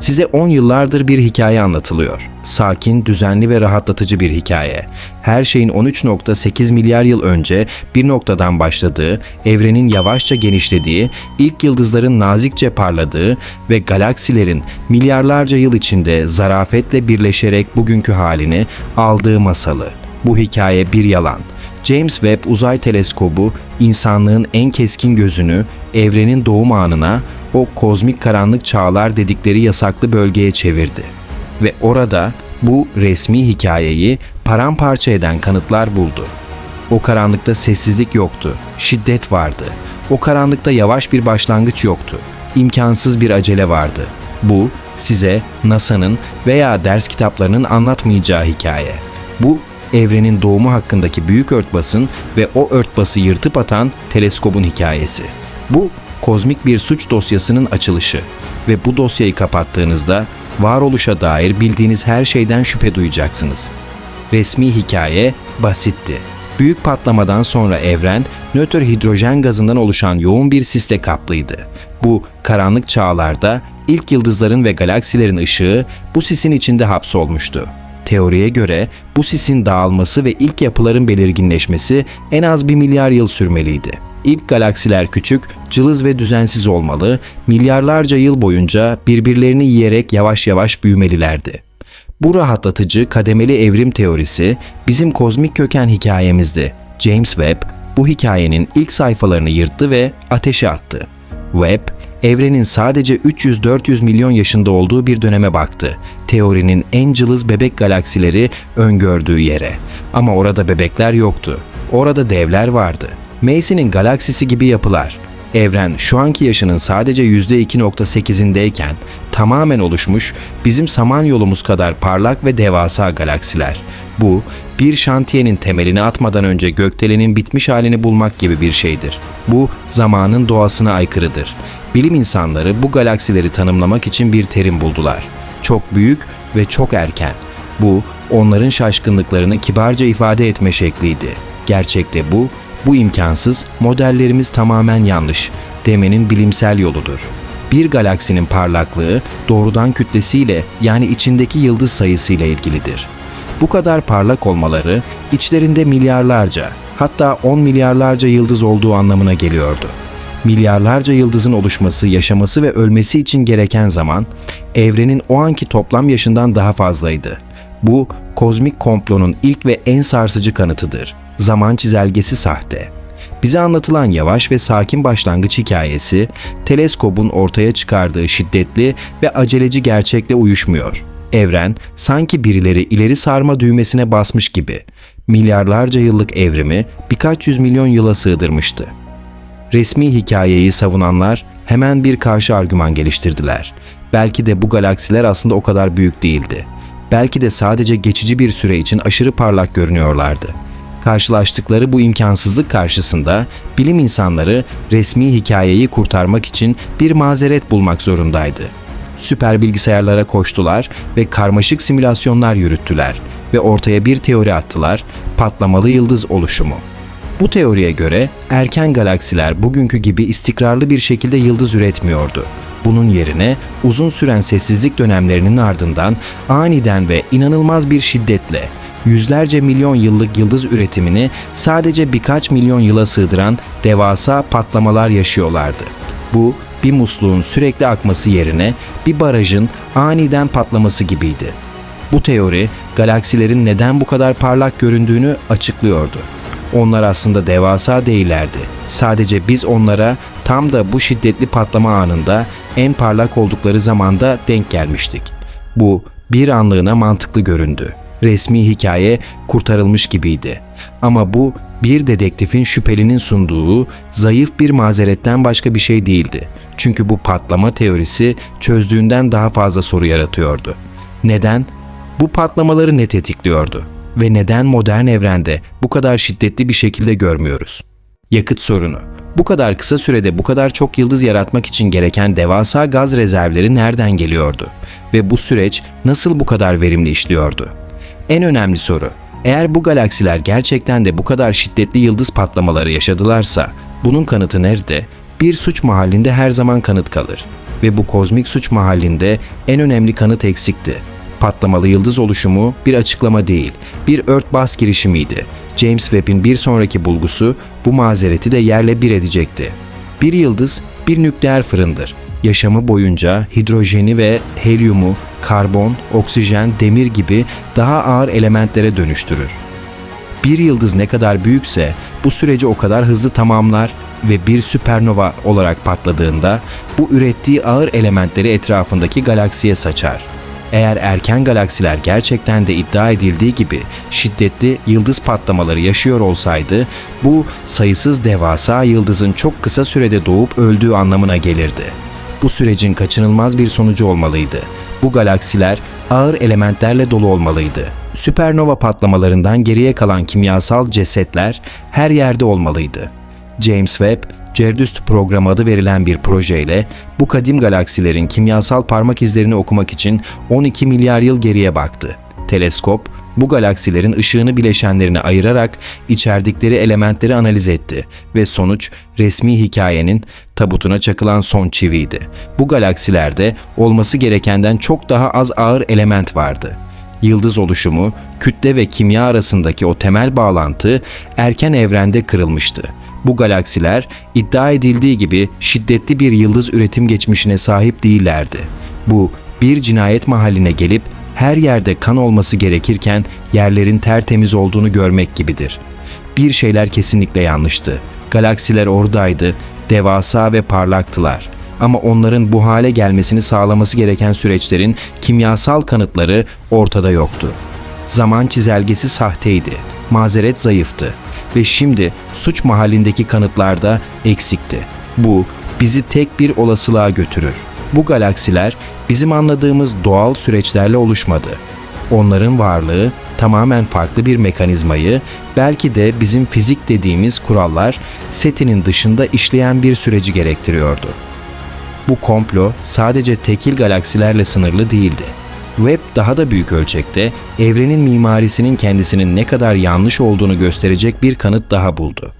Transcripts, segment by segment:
Size 10 yıllardır bir hikaye anlatılıyor. Sakin, düzenli ve rahatlatıcı bir hikaye. Her şeyin 13.8 milyar yıl önce bir noktadan başladığı, evrenin yavaşça genişlediği, ilk yıldızların nazikçe parladığı ve galaksilerin milyarlarca yıl içinde zarafetle birleşerek bugünkü halini aldığı masalı. Bu hikaye bir yalan. James Webb Uzay Teleskobu insanlığın en keskin gözünü evrenin doğum anına, o kozmik karanlık çağlar dedikleri yasaklı bölgeye çevirdi. Ve orada bu resmi hikayeyi paramparça eden kanıtlar buldu. O karanlıkta sessizlik yoktu, şiddet vardı. O karanlıkta yavaş bir başlangıç yoktu. İmkansız bir acele vardı. Bu size NASA'nın veya ders kitaplarının anlatmayacağı hikaye. Bu evrenin doğumu hakkındaki büyük örtbasın ve o örtbası yırtıp atan teleskobun hikayesi. Bu kozmik bir suç dosyasının açılışı ve bu dosyayı kapattığınızda varoluşa dair bildiğiniz her şeyden şüphe duyacaksınız. Resmi hikaye basitti. Büyük patlamadan sonra evren nötr hidrojen gazından oluşan yoğun bir sisle kaplıydı. Bu karanlık çağlarda ilk yıldızların ve galaksilerin ışığı bu sisin içinde hapsolmuştu. Teoriye göre bu sisin dağılması ve ilk yapıların belirginleşmesi en az bir milyar yıl sürmeliydi. İlk galaksiler küçük, cılız ve düzensiz olmalı, milyarlarca yıl boyunca birbirlerini yiyerek yavaş yavaş büyümelilerdi. Bu rahatlatıcı kademeli evrim teorisi bizim kozmik köken hikayemizdi. James Webb bu hikayenin ilk sayfalarını yırttı ve ateşe attı. Webb, evrenin sadece 300-400 milyon yaşında olduğu bir döneme baktı. Teorinin en cılız bebek galaksileri öngördüğü yere. Ama orada bebekler yoktu. Orada devler vardı. Macy'nin galaksisi gibi yapılar. Evren şu anki yaşının sadece %2.8'indeyken tamamen oluşmuş bizim samanyolumuz kadar parlak ve devasa galaksiler. Bu bir şantiyenin temelini atmadan önce gökdelenin bitmiş halini bulmak gibi bir şeydir. Bu zamanın doğasına aykırıdır. Bilim insanları bu galaksileri tanımlamak için bir terim buldular. Çok büyük ve çok erken. Bu onların şaşkınlıklarını kibarca ifade etme şekliydi. Gerçekte bu bu imkansız, modellerimiz tamamen yanlış demenin bilimsel yoludur. Bir galaksinin parlaklığı doğrudan kütlesiyle yani içindeki yıldız sayısıyla ilgilidir. Bu kadar parlak olmaları içlerinde milyarlarca hatta 10 milyarlarca yıldız olduğu anlamına geliyordu. Milyarlarca yıldızın oluşması, yaşaması ve ölmesi için gereken zaman evrenin o anki toplam yaşından daha fazlaydı. Bu kozmik komplonun ilk ve en sarsıcı kanıtıdır zaman çizelgesi sahte. Bize anlatılan yavaş ve sakin başlangıç hikayesi, teleskobun ortaya çıkardığı şiddetli ve aceleci gerçekle uyuşmuyor. Evren sanki birileri ileri sarma düğmesine basmış gibi milyarlarca yıllık evrimi birkaç yüz milyon yıla sığdırmıştı. Resmi hikayeyi savunanlar hemen bir karşı argüman geliştirdiler. Belki de bu galaksiler aslında o kadar büyük değildi. Belki de sadece geçici bir süre için aşırı parlak görünüyorlardı. Karşılaştıkları bu imkansızlık karşısında bilim insanları resmi hikayeyi kurtarmak için bir mazeret bulmak zorundaydı. Süper bilgisayarlara koştular ve karmaşık simülasyonlar yürüttüler ve ortaya bir teori attılar, patlamalı yıldız oluşumu. Bu teoriye göre erken galaksiler bugünkü gibi istikrarlı bir şekilde yıldız üretmiyordu. Bunun yerine uzun süren sessizlik dönemlerinin ardından aniden ve inanılmaz bir şiddetle yüzlerce milyon yıllık yıldız üretimini sadece birkaç milyon yıla sığdıran devasa patlamalar yaşıyorlardı. Bu bir musluğun sürekli akması yerine bir barajın aniden patlaması gibiydi. Bu teori galaksilerin neden bu kadar parlak göründüğünü açıklıyordu. Onlar aslında devasa değillerdi. Sadece biz onlara tam da bu şiddetli patlama anında en parlak oldukları zamanda denk gelmiştik. Bu bir anlığına mantıklı göründü resmi hikaye kurtarılmış gibiydi. Ama bu bir dedektifin şüphelinin sunduğu zayıf bir mazeretten başka bir şey değildi. Çünkü bu patlama teorisi çözdüğünden daha fazla soru yaratıyordu. Neden? Bu patlamaları ne tetikliyordu? Ve neden modern evrende bu kadar şiddetli bir şekilde görmüyoruz? Yakıt sorunu. Bu kadar kısa sürede bu kadar çok yıldız yaratmak için gereken devasa gaz rezervleri nereden geliyordu? Ve bu süreç nasıl bu kadar verimli işliyordu? En önemli soru, eğer bu galaksiler gerçekten de bu kadar şiddetli yıldız patlamaları yaşadılarsa, bunun kanıtı nerede? Bir suç mahallinde her zaman kanıt kalır. ve bu kozmik suç mahallinde en önemli kanıt eksikti. Patlamalı yıldız oluşumu bir açıklama değil, bir örtbas girişimiydi. James Webb'in bir sonraki bulgusu bu mazereti de yerle bir edecekti. Bir yıldız bir nükleer fırındır. Yaşamı boyunca hidrojeni ve helyumu, karbon, oksijen, demir gibi daha ağır elementlere dönüştürür. Bir yıldız ne kadar büyükse bu süreci o kadar hızlı tamamlar ve bir süpernova olarak patladığında bu ürettiği ağır elementleri etrafındaki galaksiye saçar. Eğer erken galaksiler gerçekten de iddia edildiği gibi şiddetli yıldız patlamaları yaşıyor olsaydı bu sayısız devasa yıldızın çok kısa sürede doğup öldüğü anlamına gelirdi. Bu sürecin kaçınılmaz bir sonucu olmalıydı. Bu galaksiler ağır elementlerle dolu olmalıydı. Süpernova patlamalarından geriye kalan kimyasal cesetler her yerde olmalıydı. James Webb, Cerdüst programı adı verilen bir projeyle bu kadim galaksilerin kimyasal parmak izlerini okumak için 12 milyar yıl geriye baktı. Teleskop, bu galaksilerin ışığını bileşenlerine ayırarak içerdikleri elementleri analiz etti ve sonuç resmi hikayenin tabutuna çakılan son çiviydi. Bu galaksilerde olması gerekenden çok daha az ağır element vardı. Yıldız oluşumu, kütle ve kimya arasındaki o temel bağlantı erken evrende kırılmıştı. Bu galaksiler iddia edildiği gibi şiddetli bir yıldız üretim geçmişine sahip değillerdi. Bu bir cinayet mahalline gelip her yerde kan olması gerekirken yerlerin tertemiz olduğunu görmek gibidir. Bir şeyler kesinlikle yanlıştı. Galaksiler oradaydı, devasa ve parlaktılar. Ama onların bu hale gelmesini sağlaması gereken süreçlerin kimyasal kanıtları ortada yoktu. Zaman çizelgesi sahteydi, mazeret zayıftı ve şimdi suç mahallindeki kanıtlarda eksikti. Bu bizi tek bir olasılığa götürür. Bu galaksiler bizim anladığımız doğal süreçlerle oluşmadı. Onların varlığı tamamen farklı bir mekanizmayı, belki de bizim fizik dediğimiz kurallar setinin dışında işleyen bir süreci gerektiriyordu. Bu komplo sadece tekil galaksilerle sınırlı değildi. Webb daha da büyük ölçekte evrenin mimarisinin kendisinin ne kadar yanlış olduğunu gösterecek bir kanıt daha buldu.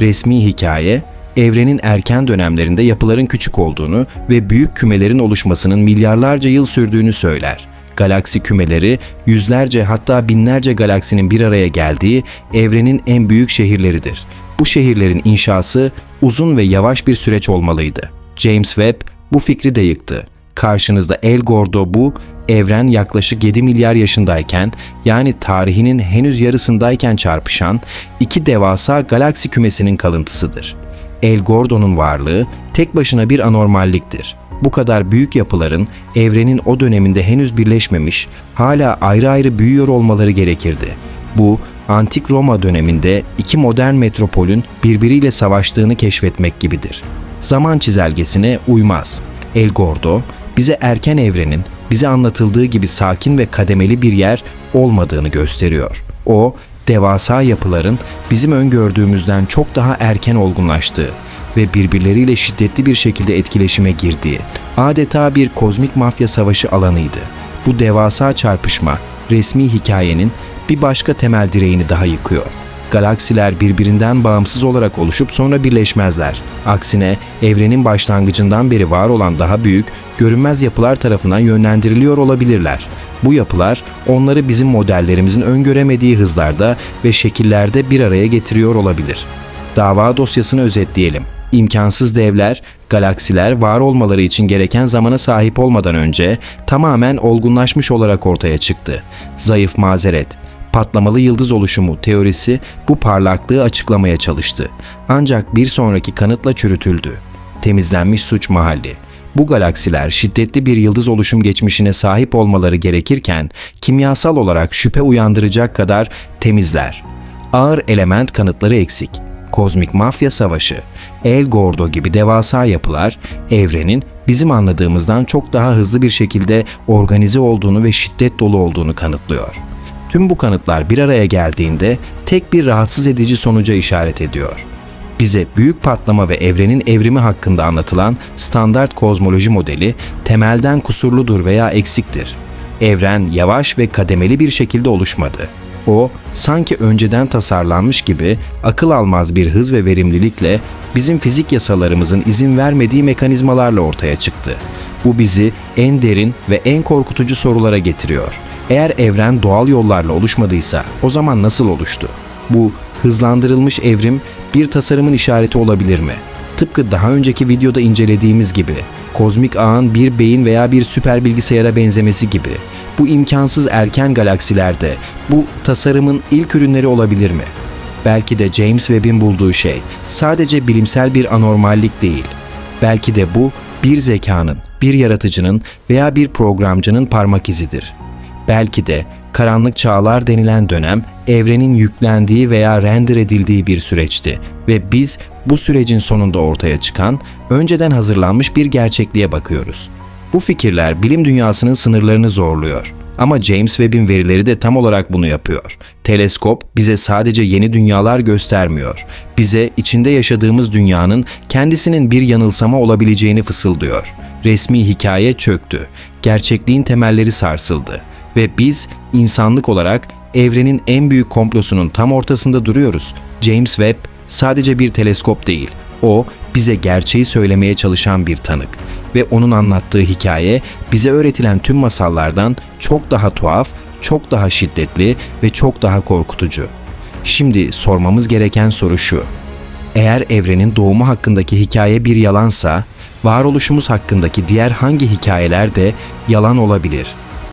Resmi hikaye, evrenin erken dönemlerinde yapıların küçük olduğunu ve büyük kümelerin oluşmasının milyarlarca yıl sürdüğünü söyler. Galaksi kümeleri yüzlerce hatta binlerce galaksinin bir araya geldiği evrenin en büyük şehirleridir. Bu şehirlerin inşası uzun ve yavaş bir süreç olmalıydı. James Webb bu fikri de yıktı. Karşınızda El Gordo bu, evren yaklaşık 7 milyar yaşındayken yani tarihinin henüz yarısındayken çarpışan iki devasa galaksi kümesinin kalıntısıdır. El Gordo'nun varlığı tek başına bir anormalliktir. Bu kadar büyük yapıların evrenin o döneminde henüz birleşmemiş, hala ayrı ayrı büyüyor olmaları gerekirdi. Bu, Antik Roma döneminde iki modern metropolün birbiriyle savaştığını keşfetmek gibidir. Zaman çizelgesine uymaz. El Gordo, bize erken evrenin bize anlatıldığı gibi sakin ve kademeli bir yer olmadığını gösteriyor. O, devasa yapıların bizim öngördüğümüzden çok daha erken olgunlaştığı ve birbirleriyle şiddetli bir şekilde etkileşime girdiği, adeta bir kozmik mafya savaşı alanıydı. Bu devasa çarpışma resmi hikayenin bir başka temel direğini daha yıkıyor. Galaksiler birbirinden bağımsız olarak oluşup sonra birleşmezler. Aksine evrenin başlangıcından beri var olan daha büyük, görünmez yapılar tarafından yönlendiriliyor olabilirler. Bu yapılar onları bizim modellerimizin öngöremediği hızlarda ve şekillerde bir araya getiriyor olabilir. Dava dosyasını özetleyelim. İmkansız devler, galaksiler var olmaları için gereken zamana sahip olmadan önce tamamen olgunlaşmış olarak ortaya çıktı. Zayıf mazeret, patlamalı yıldız oluşumu teorisi bu parlaklığı açıklamaya çalıştı. Ancak bir sonraki kanıtla çürütüldü. Temizlenmiş suç mahalli. Bu galaksiler şiddetli bir yıldız oluşum geçmişine sahip olmaları gerekirken kimyasal olarak şüphe uyandıracak kadar temizler. Ağır element kanıtları eksik. Kozmik mafya savaşı, El Gordo gibi devasa yapılar evrenin bizim anladığımızdan çok daha hızlı bir şekilde organize olduğunu ve şiddet dolu olduğunu kanıtlıyor. Tüm bu kanıtlar bir araya geldiğinde tek bir rahatsız edici sonuca işaret ediyor. Bize büyük patlama ve evrenin evrimi hakkında anlatılan standart kozmoloji modeli temelden kusurludur veya eksiktir. Evren yavaş ve kademeli bir şekilde oluşmadı. O, sanki önceden tasarlanmış gibi akıl almaz bir hız ve verimlilikle bizim fizik yasalarımızın izin vermediği mekanizmalarla ortaya çıktı. Bu bizi en derin ve en korkutucu sorulara getiriyor. Eğer evren doğal yollarla oluşmadıysa o zaman nasıl oluştu? Bu hızlandırılmış evrim bir tasarımın işareti olabilir mi? Tıpkı daha önceki videoda incelediğimiz gibi kozmik ağın bir beyin veya bir süper bilgisayara benzemesi gibi bu imkansız erken galaksilerde bu tasarımın ilk ürünleri olabilir mi? Belki de James Webb'in bulduğu şey sadece bilimsel bir anormallik değil. Belki de bu bir zekanın, bir yaratıcının veya bir programcının parmak izidir. Belki de karanlık çağlar denilen dönem evrenin yüklendiği veya render edildiği bir süreçti ve biz bu sürecin sonunda ortaya çıkan, önceden hazırlanmış bir gerçekliğe bakıyoruz. Bu fikirler bilim dünyasının sınırlarını zorluyor. Ama James Webb'in verileri de tam olarak bunu yapıyor. Teleskop bize sadece yeni dünyalar göstermiyor. Bize içinde yaşadığımız dünyanın kendisinin bir yanılsama olabileceğini fısıldıyor. Resmi hikaye çöktü. Gerçekliğin temelleri sarsıldı ve biz insanlık olarak evrenin en büyük komplosunun tam ortasında duruyoruz. James Webb sadece bir teleskop değil. O bize gerçeği söylemeye çalışan bir tanık ve onun anlattığı hikaye bize öğretilen tüm masallardan çok daha tuhaf, çok daha şiddetli ve çok daha korkutucu. Şimdi sormamız gereken soru şu. Eğer evrenin doğumu hakkındaki hikaye bir yalansa, varoluşumuz hakkındaki diğer hangi hikayeler de yalan olabilir?